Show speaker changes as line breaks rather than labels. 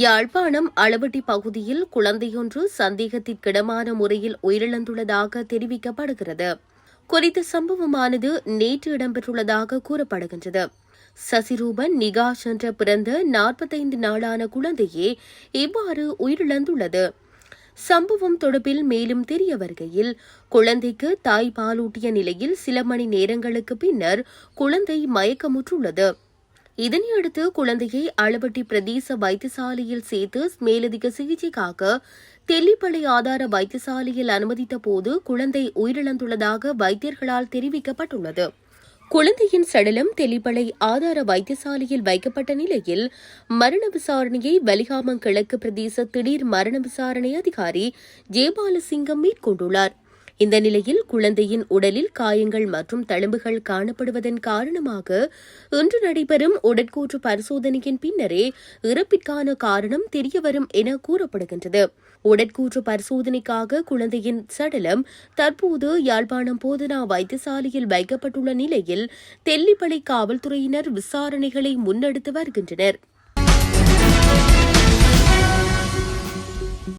யாழ்ப்பாணம் அளவட்டி பகுதியில் குழந்தையொன்று சந்தேகத்திற்கிடமான முறையில் உயிரிழந்துள்ளதாக தெரிவிக்கப்படுகிறது. குறித்த சம்பவமானது நேற்று இடம்பெற்றுள்ளதாக கூறப்படுகின்றது. சசிரூபன் நிகாஷ் என்ற பிறந்த நாற்பத்தைந்து நாளான குழந்தையே இவ்வாறு உயிரிழந்துள்ளது. சம்பவம் தொடர்பில் மேலும் தெரிய வருகையில் குழந்தைக்கு தாய் பாலூட்டிய நிலையில் சில மணி நேரங்களுக்கு பின்னர் குழந்தை மயக்கமுற்றுள்ளது. இதனையடுத்து குழந்தையை அளவட்டி பிரதேச வைத்தியசாலையில் சேர்த்து மேலதிக சிகிச்சைக்காக தெல்லிப்பளை ஆதார வைத்தியசாலையில் அனுமதித்த போது குழந்தை உயிரிழந்துள்ளதாக வைத்தியர்களால் தெரிவிக்கப்பட்டுள்ளது. குழந்தையின் சடலம் தெல்லிப்பளை ஆதார வைத்தியசாலையில் வைக்கப்பட்ட நிலையில் மரண விசாரணையை வலிகாமம் கிழக்கு பிரதேச திடீர் மரண விசாரணை அதிகாரி ஜெயபாலசிங்கம் மேற்கொண்டுள்ளாா் இந்த நிலையில் குழந்தையின் உடலில் காயங்கள் மற்றும் தழும்புகள் காணப்படுவதன் காரணமாக இன்று நடைபெறும் உடற்கூற்று பரிசோதனையின் பின்னரே இறப்பிற்கான காரணம் தெரியவரும் என கூறப்படுகின்றது. உடற்கூற்று பரிசோதனைக்காக குழந்தையின் சடலம் தற்போது யாழ்ப்பாணம் போதனா வைத்தியசாலையில் வைக்கப்பட்டுள்ள நிலையில் தெல்லிப்பளை காவல்துறையினர் விசாரணைகளை முன்னெடுத்து வருகின்றனர்.